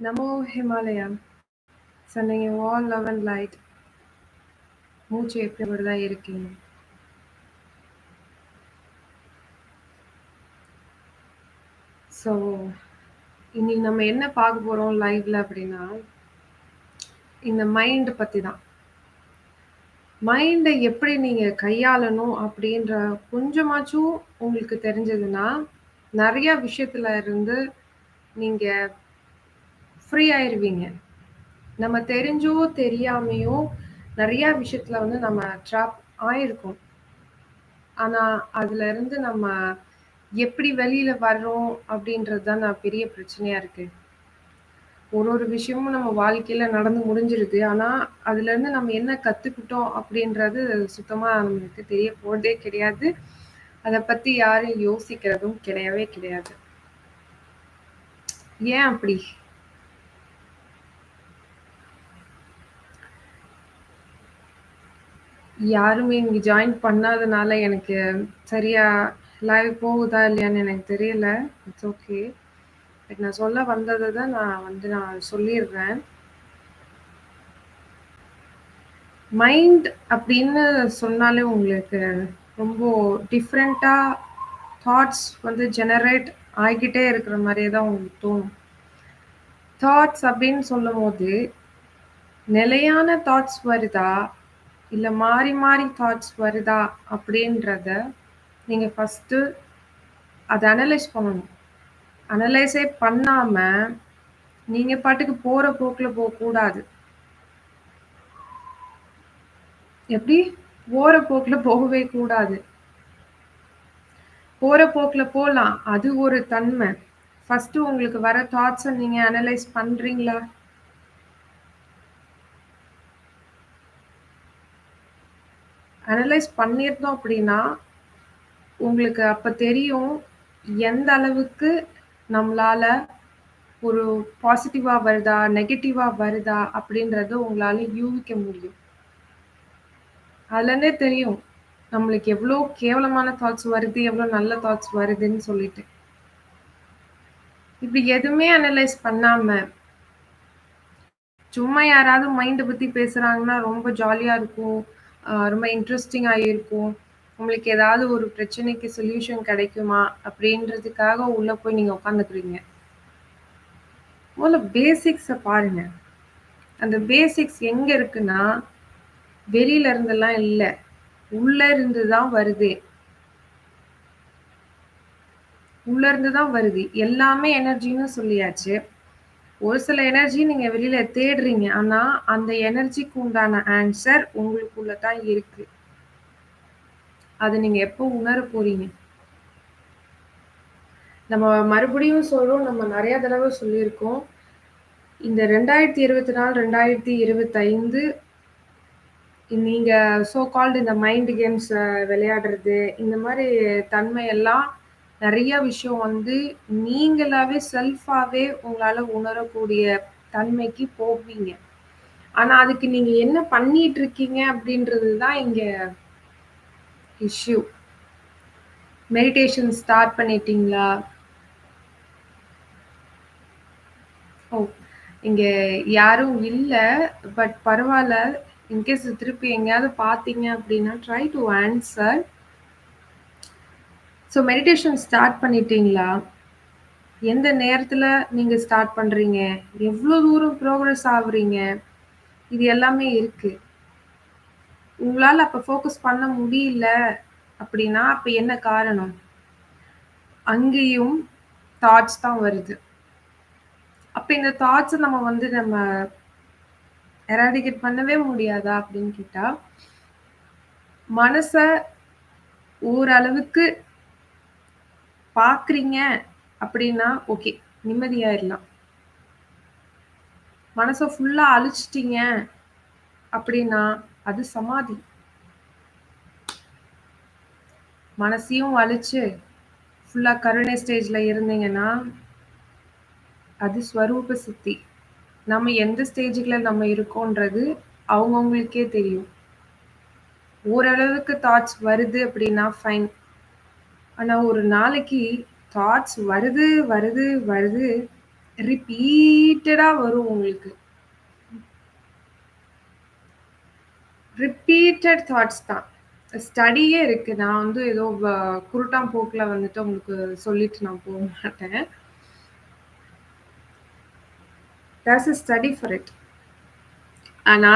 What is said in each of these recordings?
Namo Himalaya. Sending you all love and light. மூச்சு எப்படி தான் இருக்கீங்க ஸோ இன்னைக்கு நம்ம என்ன பார்க்க போகிறோம் லைவ்ல அப்படின்னா இந்த மைண்ட் பற்றி தான் மைண்டை எப்படி நீங்கள் கையாளணும் அப்படின்ற கொஞ்சமாச்சும் உங்களுக்கு தெரிஞ்சதுன்னா நிறையா விஷயத்துல இருந்து நீங்கள் ஃப்ரீ ஆயிடுவீங்க நம்ம தெரிஞ்சோ தெரியாமையோ நிறைய விஷயத்துல வந்து நம்ம ட்ராப் ஆயிருக்கோம். ஆனா அதுல இருந்து நம்ம எப்படி வெளியில வர்றோம் அப்படின்றது தான் நான் பெரிய பிரச்சனையா இருக்கு. ஒரு ஒரு விஷயமும் நம்ம வாழ்க்கையில நடந்து முடிஞ்சிருது. ஆனா அதுல இருந்து நம்ம என்ன கத்துக்கிட்டோம் அப்படின்றது சுத்தமா நம்மளுக்கு தெரிய போறதே கிடையாது. அதை பத்தி யாரும் யோசிக்கிறதும் கிடையவே கிடையாது. ஏன் அப்படி? யாருமே இங்க ஜாயின் பண்ணாதனால எனக்கு சரியா லைவ் போகுதா இல்லையான்னு எனக்கு தெரியல. இட்ஸ் ஓகே பட் நான் சொல்ல வந்ததை தான் நான் வந்து நான் சொல்லிடுறேன். மைண்ட் அப்படின்னு சொன்னாலே உங்களுக்கு ரொம்ப டிஃப்ரெண்ட்டாக தாட்ஸ் வந்து ஜெனரேட் ஆகிக்கிட்டே இருக்கிற மாதிரியே தான் உங்களுக்கு தோணும். தாட்ஸ் அப்படின்னு சொல்லும் போது நிலையான தாட்ஸ் வருதா? இல்லை மாறி மாறி தாட்ஸ் வருதா அப்படின்றத நீங்கள் ஃபஸ்ட்டு அதை அனலைஸ் பண்ணணும். அனலைஸே பண்ணாமல் நீங்கள் பாட்டுக்கு போகிற போக்கில் போகக்கூடாது எப்படி? போகிற போக்கில் போகவே கூடாது. போகிற போக்கில் போகலாம் அது ஒரு தன்மை. ஃபஸ்ட்டு உங்களுக்கு வர தாட்ஸை நீங்கள் அனலைஸ் பண்ணுறீங்களா அனலைஸ் பண்ணியிருந்தோம் அப்படின்னா உங்களுக்கு அப்போ தெரியும் எந்த அளவுக்கு நம்மளால ஒரு பாசிட்டிவாக வருதா நெகட்டிவாக வருதா அப்படின்றத உங்களால யூகிக்க முடியும். அதுலேருந்தே தெரியும் நம்மளுக்கு எவ்வளோ கேவலமான தாட்ஸ் வருது எவ்வளோ நல்ல தாட்ஸ் வருதுன்னு சொல்லிட்டு. இப்படி எதுவுமே அனலைஸ் பண்ணாம சும்மா யாராவது மைண்டை பத்தி பேசுறாங்கன்னா ரொம்ப ஜாலியா இருக்கும். ரொம்ப இன்ட்ரெஸ்டிங்காக இருக்கும் உங்களுக்கு ஏதாவது ஒரு பிரச்சனைக்கு சொல்யூஷன் கிடைக்குமா? அப்படின்றதுக்காக உள்ள போய் நீங்க உட்காந்துக்கிறீங்க முதல்ல பேசிக்ஸை பாருங்க. அந்த பேசிக்ஸ் எங்க இருக்குன்னா வெளியில இருந்தெல்லாம் இல்லை. உள்ள இருந்து தான் வருது. உள்ள இருந்து தான் வருது. எல்லாமே எனர்ஜின்னு சொல்லியாச்சு. ஒரு சில எனர்ஜி நீங்க வெளியில தேடுறீங்க. ஆனா அந்த எனர்ஜிக்கு உண்டான ஆன்சர் உங்களுக்குள்ள தான் இருக்கு. அது நீங்க எப்போ உணர போறீங்க? நம்ம மறுபடியும் சொல்றோம். நம்ம நிறைய தடவை சொல்லியிருக்கோம். இந்த ரெண்டாயிரத்தி இருபத்தி நாலு ரெண்டாயிரத்தி இருபத்தைந்து நீங்க சோ கால்டு இந்த மைண்ட் கேம்ஸ் விளையாடுறது இந்த மாதிரி தன்மையெல்லாம் நிறைய விஷயம் வந்து நீங்களாவே செல்ஃபாவே உங்களால உணரக்கூடிய தன்மைக்கு போவீங்க. ஆனா அதுக்கு நீங்க என்ன பண்ணிட்டு இருக்கீங்க அப்படின்றது தான் இங்க இஷ்யூ மெடிடேஷன் ஸ்டார்ட் பண்ணிட்டீங்களா? ஓ இங்க யாரும் இல்லை பட் பரவாயில்ல. இன்கேஸ் திருப்பி எங்கேயாவது பார்த்தீங்க அப்படின்னா try to answer so meditation start பண்ணிட்டீங்களா? எந்த நேரத்தில் நீங்கள் ஸ்டார்ட் பண்ணுறீங்க எவ்வளோ தூரம் ப்ரோக்ரஸ் ஆகுறீங்க? இது எல்லாமே இருக்கு. உங்களால் அப்போ ஃபோக்கஸ் பண்ண முடியல அப்படின்னா அப்போ என்ன காரணம்? அங்கேயும் தாட்ஸ் தான் வருது. அப்போ இந்த தாட்ஸை நம்ம வந்து நம்ம எராடிகேட் பண்ணவே முடியாதா அப்படின்னு கேட்டா மனச ஓரளவுக்கு பாக்குறீங்க அப்படின்னா ஓகே நிம்மதியாயிடலாம் மனசை ஃபுல்லா அழிச்சிட்டீங்க அப்படின்னா அது சமாதி. மனசையும் அழிச்சு ஃபுல்லா கருணை ஸ்டேஜ்ல இருந்தீங்கன்னா அது ஸ்வரூப சித்தி. நம்ம எந்த ஸ்டேஜுக்குள்ள நம்ம இருக்கோன்றது அவங்கவுங்களுக்கே தெரியும். ஓரளவுக்கு தாட்ஸ் வருது அப்படின்னா ஃபைன் ஆனா ஒரு நாளைக்கு தாட்ஸ் வருது வருது வருது ரிப்பீட்டடா வரும் உங்களுக்கு. ரிப்பீட்டட் தாட்ஸ் தான். ஸ்டடியே இருக்கு. நான் வந்து ஏதோ குருட்டாம் போக்கில் வந்துட்டு உங்களுக்கு சொல்லிட்டு நான் போக மாட்டேன். There's a study for it. ஆனா,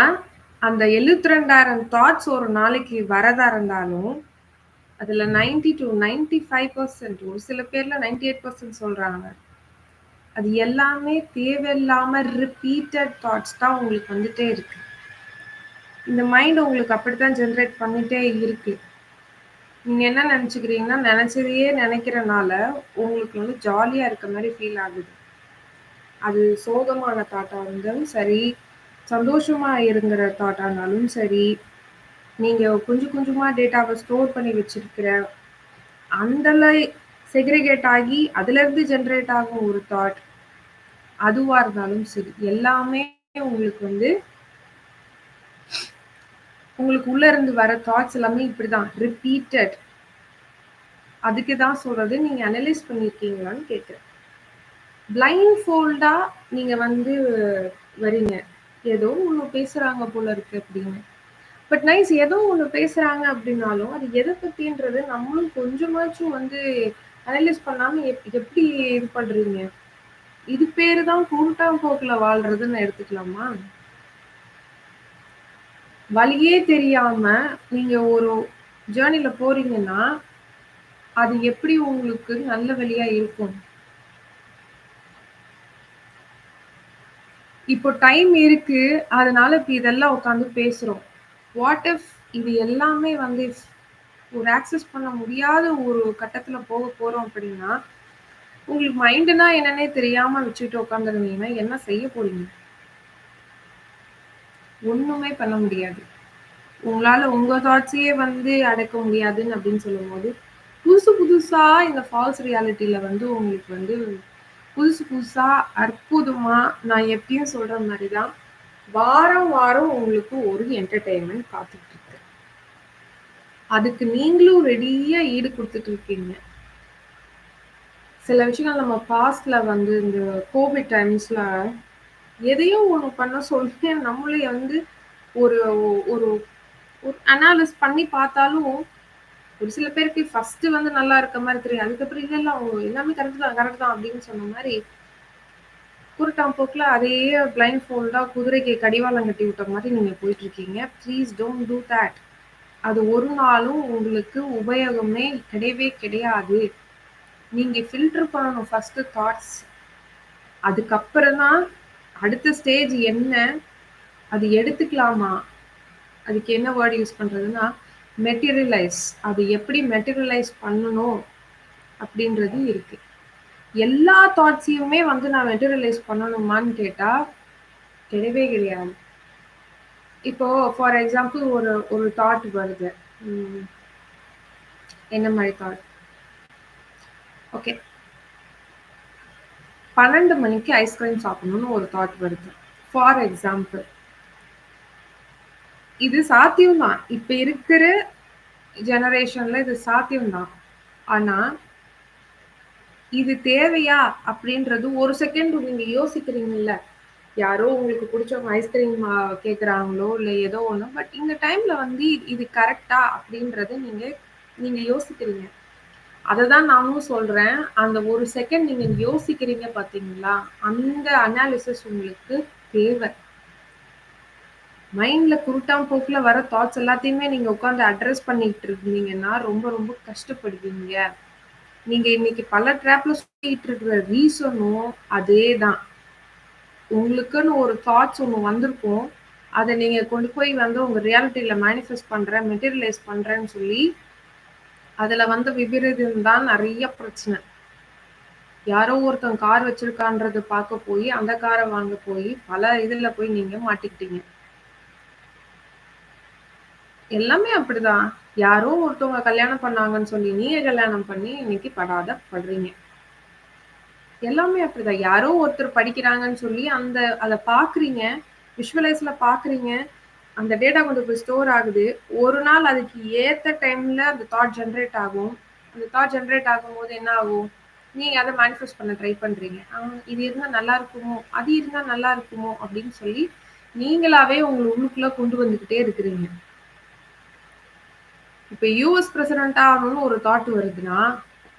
அந்த 72,000 தாட்ஸ் ஒரு நாளைக்கு வரதா இருந்தாலும், அதில் ninety two ninety five percent ஒரு சில பேரில் நைன்டி எயிட் பர்சன்ட் சொல்கிறாங்க அது எல்லாமே தேவையில்லாமல் ரிப்பீட்டட் தாட்ஸ் தான் உங்களுக்கு வந்துட்டே இருக்கு. இந்த மைண்ட் உங்களுக்கு அப்படித்தான் ஜென்ரேட் பண்ணிட்டே இருக்கு. நீங்கள் என்ன நினச்சிக்கிறீங்கன்னா நினச்சதையே நினைக்கிறனால உங்களுக்கு வந்து ஜாலியாக இருக்க மாதிரி ஃபீல் ஆகுது. அது சோகமான தாட்டாக இருந்தாலும் சரி, சந்தோஷமாக இருங்கிற தாட்டா இருந்தாலும் சரி, நீங்க கொஞ்சம் கொஞ்சமா டேட்டாவ ஸ்டோர் பண்ணி வச்சிருக்கிற, அந்தல செக்ரிகேட் ஆகி, அதுலேருந்து ஜென்ரேட் ஆகும் ஒரு தாட், அதுவாக இருந்தாலும் சரி, எல்லாமே உங்களுக்கு வந்து உங்களுக்கு உள்ள இருந்து வர தாட்ஸ் எல்லாமே இப்படி தான் ரிப்பீட்டட். அதுக்கு தான் சொல்றது, நீங்க அனலைஸ் பண்ணியிருக்கீங்களான்னு கேட்குறேன் பிளைண்ட் ஃபோல்டா நீங்க வந்து வரீங்க. ஏதோ ஒண்ணு பேசுறாங்க போல இருக்கு அப்படின்னு. பட் நைஸ் ஏதோ ஒண்ணு பேசுறாங்க அப்படின்னாலும், அது எதை பத்தின்றது நம்மளும் கொஞ்சமாச்சும் வந்து அனலைஸ் பண்ணாம எப் எப்படி இது பண்றீங்க? இது பேரு தான் குருட்டாம் போக்குல வாழ்றதுன்னு எடுத்துக்கலாமா? வழியே தெரியாம நீங்க ஒரு ஜர்னில போறீங்கன்னா, அது எப்படி உங்களுக்கு நல்ல வழியா இருக்கும்? இப்போ டைம் இருக்கு. அதனால இப்ப இதெல்லாம் உட்காந்து பேசுறோம். வாட் இஃப் இது எல்லாமே வந்து ஒரு ஆக்சஸ் பண்ண முடியாத ஒரு கட்டத்தில் போக போகிறோம் அப்படின்னா, உங்களுக்கு மைண்டுனா என்னன்னே தெரியாமல் வச்சுட்டு உட்காந்துருந்தீங்கன்னா, என்ன செய்ய போறீங்க? ஒன்றுமே பண்ண முடியாது. உங்களால் உங்கள் தாட்ஸையே வந்து அடக்க முடியாதுன்னு அப்படின்னு சொல்லும்போது, புதுசு புதுசாக இந்த ஃபால்ஸ் ரியாலிட்டியில் வந்து உங்களுக்கு வந்து புதுசு புதுசாக அற்புதமாக நான் எப்பயும் சொல்கிற மாதிரி தான், வாரம் வாரம் உங்களுக்கு ஒரு என்டர்டெயின்மெண்ட் காத்துட்டு இருக்கு. அதுக்கு நீங்களும் ரெடியா ஈடு கொடுத்துட்டு இருக்கீங்க. சில விஷயங்கள் நம்ம பாஸ்ட்ல வந்து இந்த கோவிட் டைம்ஸ்ல எதையும் ஒண்ணு பண்ண சொல்லி நம்மளே வந்து ஒரு ஒரு ஒரு அனாலிஸ் பண்ணி பார்த்தாலும், ஒரு சில பேருக்கு ஃபர்ஸ்ட் வந்து நல்லா இருக்க மாதிரி தெரியும். அதுக்கப்புறம் இல்லை இல்லை அவங்க எல்லாமே கரெக்ட் தான், கரெக்ட் தான் அப்படின்னு சொன்ன மாதிரி குருட்டாம் போக்கில் அதே பிளைண்ட் ஃபோல்டாக குதிரைக்கு கடிவாளம் கட்டி விட்ட மாதிரி நீங்கள் போயிட்டுருக்கீங்க ப்ளீஸ் டோன்ட் டூ தேட் அது ஒரு நாளும் உங்களுக்கு உபயோகமே கிடையவே கிடையாது. நீங்கள் ஃபில்டர் பண்ணணும் ஃபஸ்ட்டு தாட்ஸ். அதுக்கப்புறம் தான் அடுத்த ஸ்டேஜ் என்ன? அது எடுத்துக்கலாமா? அதுக்கு என்ன வேர்ட் யூஸ் பண்ணுறதுன்னா மெட்டீரியலைஸ். அது எப்படி மெட்டீரியலைஸ் பண்ணணும்? அப்படின்றது இருக்குது எல்லா தாட்ஸையுமே வந்து நான் மெட்டீரியலைஸ் பண்ணணுமான்னு கேட்டால் கிடையவே கிடையாது. இப்போ ஃபார் எக்ஸாம்பிள் ஒரு ஒரு தாட் வருது. என்ன மாதிரி தாட்? ஓகே. 12 மணிக்கு ஐஸ்கிரீம் சாப்பிடணும்னு ஒரு தாட் வருது. For example. இது சாத்தியம் தான். இப்போ இருக்கிற ஜெனரேஷனில் இது சாத்தியம் தான். இது தேவையா? அப்படின்றது ஒரு செகண்ட் நீங்க யோசிக்கிறீங்கல்ல. யாரோ உங்களுக்கு பிடிச்சவங்க ஐஸ்கிரீம் கேட்குறாங்களோ, இல்லை ஏதோ ஒன்று பட் இந்த டைம்ல வந்து இது கரெக்டா அப்படின்றத நீங்க நீங்க யோசிக்கிறீங்க. அதை தான் நானும் சொல்றேன். அந்த ஒரு செகண்ட் நீங்க யோசிக்கிறீங்க பார்த்தீங்களா? அந்த அனாலிசிஸ் உங்களுக்கு தேவை. மைண்ட்ல குருட்டாம் போக்குல வர தாட்ஸ் எல்லாத்தையுமே நீங்க உட்காந்து அட்ரஸ் பண்ணிட்டு இருந்தீங்கன்னா, ரொம்ப ரொம்ப கஷ்டப்படுவீங்க. நீங்க இன்னைக்கு பல ட்ராப்ல சொல்லிட்டு இருக்கிற ரீசனும் அதே தான். உங்களுக்குன்னு ஒரு தாட்ஸ் ஒன்று வந்திருக்கும். அதை நீங்க கொண்டு போய் வந்து உங்க ரியாலிட்டியில மேனிஃபெஸ்ட் பண்றேன், மெட்டீரியலைஸ் பண்றேன்னு சொல்லி, அதுல வந்த விபரீதம் தான் நிறைய பிரச்சனை. யாரோ ஒருத்தன் கார் வச்சிருக்கான்றது பார்க்க போய் அந்த காரை வாங்க போய் பல இதுல போய் நீங்க மாட்டிக்கிட்டீங்க. எல்லாமே அப்படிதான். யாரோ ஒருத்தவங்க கல்யாணம் பண்ணாங்கன்னு சொல்லி, நீங்க கல்யாணம் பண்ணி இன்னைக்கு படாத படுறீங்க. எல்லாமே அப்படிதான். யாரோ ஒருத்தர் படிக்கிறாங்கன்னு சொல்லி, அந்த அத பாக்குறீங்க விஷுவலைஸ்ல பாக்குறீங்க அந்த டேட்டா கொண்டு போய் ஸ்டோர் ஆகுது. ஒரு நாள் அதுக்கு ஏத்த டைம்ல அந்த தாட் ஜென்ரேட் ஆகும். அந்த தாட் ஜென்ரேட் ஆகும்போது என்ன ஆகும்? நீங்க அதை மேனிஃபெஸ்ட் பண்ண ட்ரை பண்றீங்க. இது இருந்தா நல்லா இருக்குமோ, அது இருந்தா நல்லா இருக்குமோ அப்படின்னு சொல்லி, நீங்களாவே உங்களை உள்ளுக்குள்ள கொண்டு வந்துகிட்டே இருக்கிறீங்க. இப்போ யூஎஸ் பிரசிடென்ட் ஆகணும்னு ஒரு தாட் வருதுன்னா,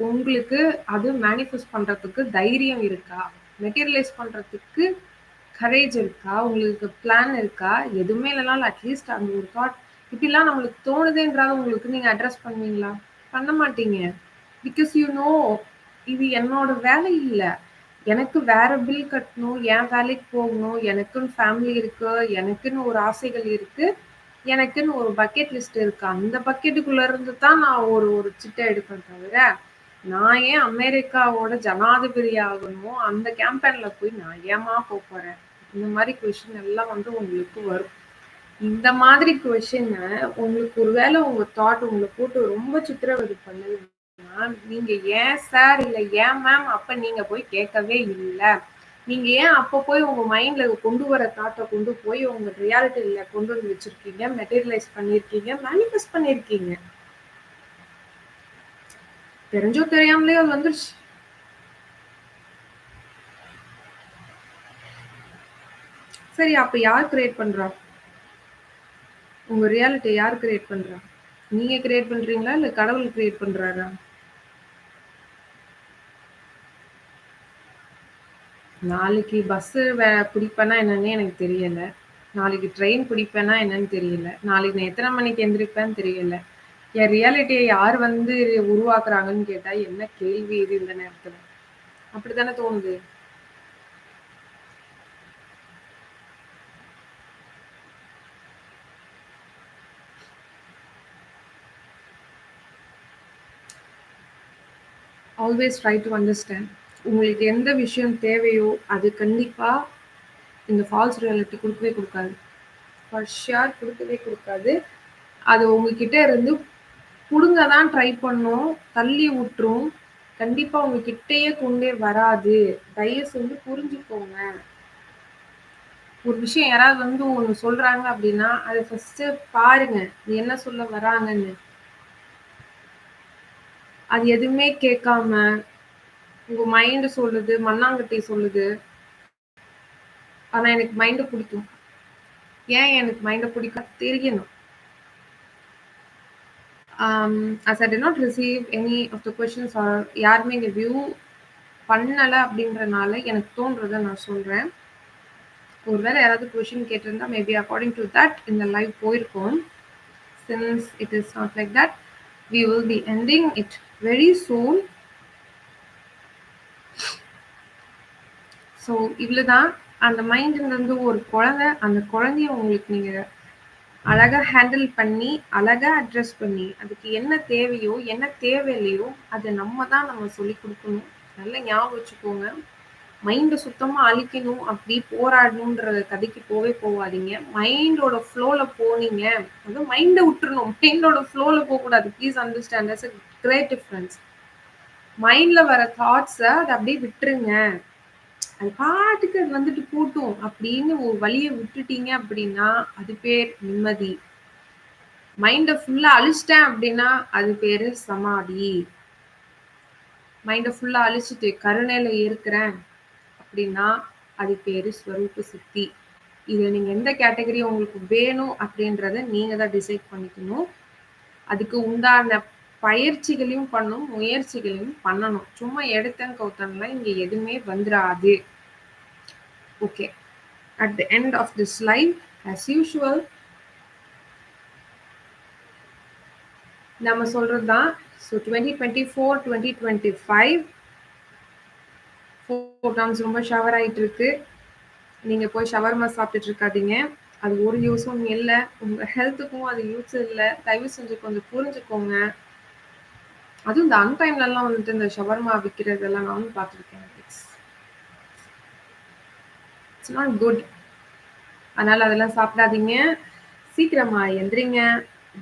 உங்களுக்கு அது மேனிஃபெஸ்ட் பண்ணுறதுக்கு தைரியம் இருக்கா? மெட்டீரியலைஸ் பண்ணுறதுக்கு கரேஜ் இருக்கா? உங்களுக்கு பிளான் இருக்கா? எதுவுமே இல்லைனாலும் அட்லீஸ்ட் அந்த ஒரு தாட் இப்படிலாம் நம்மளுக்கு தோணுதேன்றாவது உங்களுக்கு நீங்கள் அட்ரஸ் பண்ணுவீங்களா? பண்ண மாட்டீங்க. பிகாஸ் யூ நோ இது என்னோட வேலை இல்லை எனக்கு வேற பில் கட்டணும், என் வேலைக்கு போகணும், எனக்குன்னு ஃபேமிலி இருக்கு, எனக்குன்னு ஒரு ஆசைகள் இருக்குது எனக்குன்னு ஒரு பக்கெட் லிஸ்ட் இருக்கு. அந்த பக்கெட்டுக்குள்ள இருந்து தான் நான் ஒரு ஒரு சிட்டை எடுப்பேன் தவிர, நான் ஏன் அமெரிக்காவோட ஜனாதிபதி ஆகணும்? அந்த கேம்பெயின்ல போய் நான் ஏம்மா போறேன் இந்த மாதிரி கொஷின் எல்லாம் வந்து உங்களுக்கு வரும். இந்த மாதிரி கொஷினை உங்களுக்கு ஒருவேளை உங்க தாட் உங்களை போட்டு ரொம்ப சித்திரவதை பண்ணதுன்னா நீங்க ஏன் சார் இல்ல ஏன் மேம் அப்ப நீங்க போய் கேட்கவே இல்லை நீங்க ஏன் அப்ப போய் உங்க மைண்ட்ல கொண்டு வர தாட்டை கொண்டு போய் உங்க ரியாலிட்டியில கொண்டு வந்து வச்சிருக்கீங்க, மெட்டீரியலைஸ் பண்ணியிருக்கீங்க, மேனிஃபெஸ்ட் பண்ணியிருக்கீங்க. தெரிஞ்சோ தெரியாமலே அது வந்துருச்சு. சரி அப்ப யார் கிரியேட் பண்றா? உங்க ரியாலிட்டி யார் கிரியேட் பண்றா? நீங்க கிரியேட் பண்றீங்களா? இல்ல கடவுள் கிரியேட் பண்றாரா? நாளைக்கு பஸ்ஸு வே பிடிப்பேனா என்னன்னே எனக்கு தெரியல. நாளைக்கு ட்ரெயின் பிடிப்பேனா என்னன்னு தெரியல. நாளைக்கு நான் எத்தன மணிக்கு எந்திரிப்பேன்னு தெரியல. என் ரியாலிட்டிய யார் வந்து உருவாக்குறாங்கன்னு கேட்டா, என்ன கேள்வி இது இந்த நேரத்துல? அப்படித்தானே தோணுது. Always try to understand. உங்களுக்கு எந்த விஷயம் தேவையோ, அது கண்டிப்பாக இந்த ஃபால்ஸ் ரியாலிட்டி கொடுக்கவே கொடுக்காது ஃபார் கொடுக்கவே கொடுக்காது அது உங்ககிட்ட இருந்து புடுங்க தான் ட்ரை பண்ணும். தள்ளி விட்டுரும். கண்டிப்பாக உங்ககிட்டயே கொண்டே வராது. தயவு செஞ்சு புரிஞ்சுக்கோங்க. ஒரு விஷயம் யாராவது வந்து ஒன்று சொல்கிறாங்க அப்படின்னா, அதை ஃபஸ்ட்டு பாருங்க. என்ன சொல்ல வராங்கன்னு. அது எதுவுமே கேட்காம, உங்க மைண்ட் சொல்லுது, மண்ணாங்கட்டி சொல்லுது. ஆனா எனக்கு மைண்ட பிடிக்கும் ஏன் எனக்கு மைண்ட பிடிக்கும் தெரியணும். Um, as I did not receive any of the questions or யாருமே இங்கே வியூ பண்ணல அப்படின்றனால எனக்கு தோன்றத நான் சொல்றேன். ஒருவேளை யாராவது கொஷின் கேட்டிருந்தா மேபி அக்கார்டிங் டு தட் இந்த லைவ் போயிருக்கோம் since it is not like that we will be ending it very soon so இவ்வளோதான். அந்த மைண்ட்லேருந்து ஒரு குழந்தை, அந்த குழந்தைய உங்களுக்கு நீங்கள் அழகாக ஹேண்டில் பண்ணி, அழகாக அட்ரஸ் பண்ணி, அதுக்கு என்ன தேவையோ, என்ன தேவையில்லையோ, அதை நம்ம தான் நம்ம சொல்லிக் கொடுக்கணும் நல்லா ஞாபகம் வச்சுக்கோங்க. மைண்டை சுத்தமாக அழிக்கணும், அப்படி போராடணுன்ற கதைக்கு போவே போகாதீங்க மைண்டோட ஃப்ளோவில் போனீங்க, அதுவும் மைண்டை விட்டுறணும். மைண்டோட ஃப்ளோவில் போகக்கூடாது please understand that's a great difference மைண்டில் வர தாட்ஸை அதை அப்படியே விட்டுருங்க. அது பாட்டுக்கு அது வந்துட்டு போட்டும் அப்படின்னு ஒரு வழிய விட்டுட்டீங்க அப்படின்னா, அது பேர் நிம்மதி. மைண்ட ஃபுல்லா அழிச்சிட்டேன் அப்படின்னா, அது பேரு சமாதி. மைண்ட ஃபுல்லா அழிச்சிட்டு கருணையில இருக்கிறேன் அப்படின்னா, அது பேரு ஸ்வரூப சித்தி. இதை நீங்க எந்த கேட்டகரி உங்களுக்கு வேணும் அப்படின்றத நீங்க தான் டிசைட் பண்ணிக்கணும். அதுக்கு உண்டான பயிற்சிகளையும் பண்ணணும், முயற்சிகளையும் பண்ணணும். சும்மா எடுத்தேன் கவுத்தன்லாம் இங்க எதுவுமே வந்துடாது okay. At the end of this live, as usual நம்ம சொல்றது தான். ஸோ 2024, 2025 ஃபோட்டான்ஸ் ரொம்ப ஷவர் ஆகிட்டு இருக்கு. நீங்கள் போய் ஷவர்மா சாப்பிட்டுட்டு இருக்காதீங்க. அது ஒரு யூஸும் இல்லை உங்கள் ஹெல்த்துக்கும் அது யூஸ் இல்லை தயவு செஞ்சு கொஞ்சம் புரிஞ்சுக்கோங்க. அதுவும் இந்த அன்டைம்லலாம் வந்துட்டு இந்த ஷவர்மா விக்கிறதெல்லாம் நானும் பார்த்துருக்கேன். It's it's not good. அதனால அதெல்லாம் சாப்பிடாதீங்க. சீக்கிரமா எந்திரிங்க.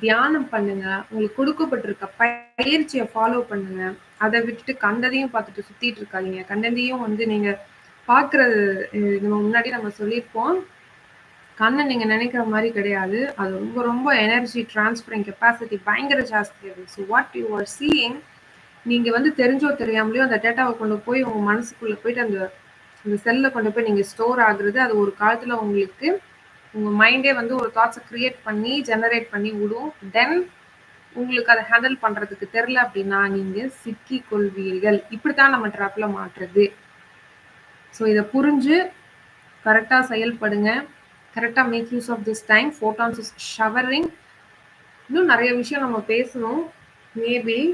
தியானம் பண்ணுங்க. உங்களுக்கு கொடுக்கப்பட்டிருக்க பயிற்சியை ஃபாலோ பண்ணுங்க. அதை விட்டுட்டு கண்டதையும் பார்த்துட்டு சுத்திட்டு இருக்காதீங்க. கண்டதையும் வந்து நீங்க பாக்குறது நம்ம முன்னாடி நம்ம சொல்லியிருப்போம். கண்ணு நீங்கள் நினைக்கிற மாதிரி கிடையாது. அது ரொம்ப ரொம்ப எனர்ஜி டிரான்ஸ்ஃபரிங் கெப்பாசிட்டி பயங்கர ஜாஸ்தி அது. So what you are seeing நீங்கள் வந்து தெரிஞ்சோ தெரியாமலையோ அந்த டேட்டாவை கொண்டு போய் உங்கள் மனசுக்குள்ளே போயிட்டு அந்த அந்த செல்லில் கொண்டு போய் நீங்கள் ஸ்டோர் ஆகுறது, அது ஒரு காலத்தில் உங்களுக்கு உங்கள் மைண்டே வந்து ஒரு தாட்ஸை க்ரியேட் பண்ணி, ஜெனரேட் பண்ணி விடும். தென் உங்களுக்கு அதை ஹேண்டில் பண்ணுறதுக்கு தெரில அப்படின்னா, நீங்கள் சிக்கி கொள்வீர்கள். இப்படித்தான் நம்ம ட்ராப்பில் மாட்டுறது. ஸோ இதை புரிஞ்சு கரெக்டாக செயல்படுங்க. கரெக்டாக make use of this time. Photons is showering. இன்னும் நிறைய விஷயம் நம்ம பேசணும். மேபி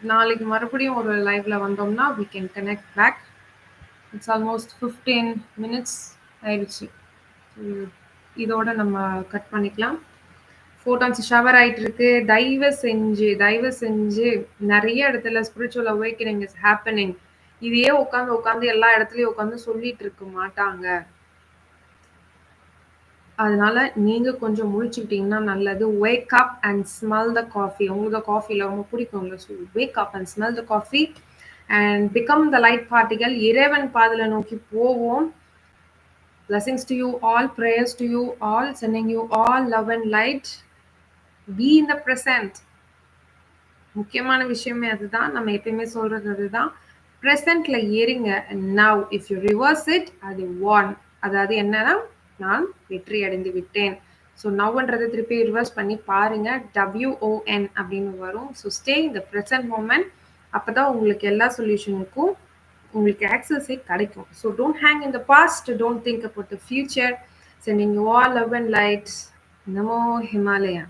நாளைக்கு மறுபடியும் ஒரு லைவ்ல வந்தோம்னா, we can connect back. It's almost 15 minutes ஆயிடுச்சு. இதோட நம்ம கட் பண்ணிக்கலாம். ஃபோட்டான்ஸ் ஷவர் ஆயிட்டு இருக்கு. தயவு செஞ்சு, தயவு செஞ்சு நிறைய இடத்துல ஸ்பிரிச்சுவல் அவேக்கனிங் இஸ் ஹேப்பனிங். இதையே உட்காந்து உட்காந்து எல்லா இடத்துலையும் உட்காந்து சொல்லிட்டு இருக்க மாட்டாங்க. அதனால நீங்க கொஞ்சம் முழிச்சுக்கிட்டீங்கன்னா நல்லது. Wake up and smell the coffee. உங்களுக்கு காஃபியில் ரொம்ப பிடிக்கும்ல. So wake up and smell the coffee and become the light பார்ட்டிகள். இறைவன் பாதையில் நோக்கி போவோம். Blessings to you all prayers to you all சென்னிங் you all love and light be in the present முக்கியமான விஷயமே அதுதான். நம்ம எப்பயுமே சொல்றது அதுதான். ப்ரெசன்ட்ல ஏறிங்க now if you reverse it அது ஒன் அதாவது என்னன்னா, நான் வெற்றி அடைந்து விட்டேன். ஸோ நவ்ன்றதை திருப்பி ரிவர்ஸ் பண்ணி பாருங்க. டபிள்யூஓஎன் அப்படின்னு வரும். ஸோ ஸ்டே இந்த ப்ரெசன்ட் மூமெண்ட் அப்போ தான் உங்களுக்கு எல்லா சொல்யூஷனுக்கும் உங்களுக்கு ஆக்சஸே கிடைக்கும். So don't hang in the past. Don't think about the future. Sending you all love and lights Namo Himalaya.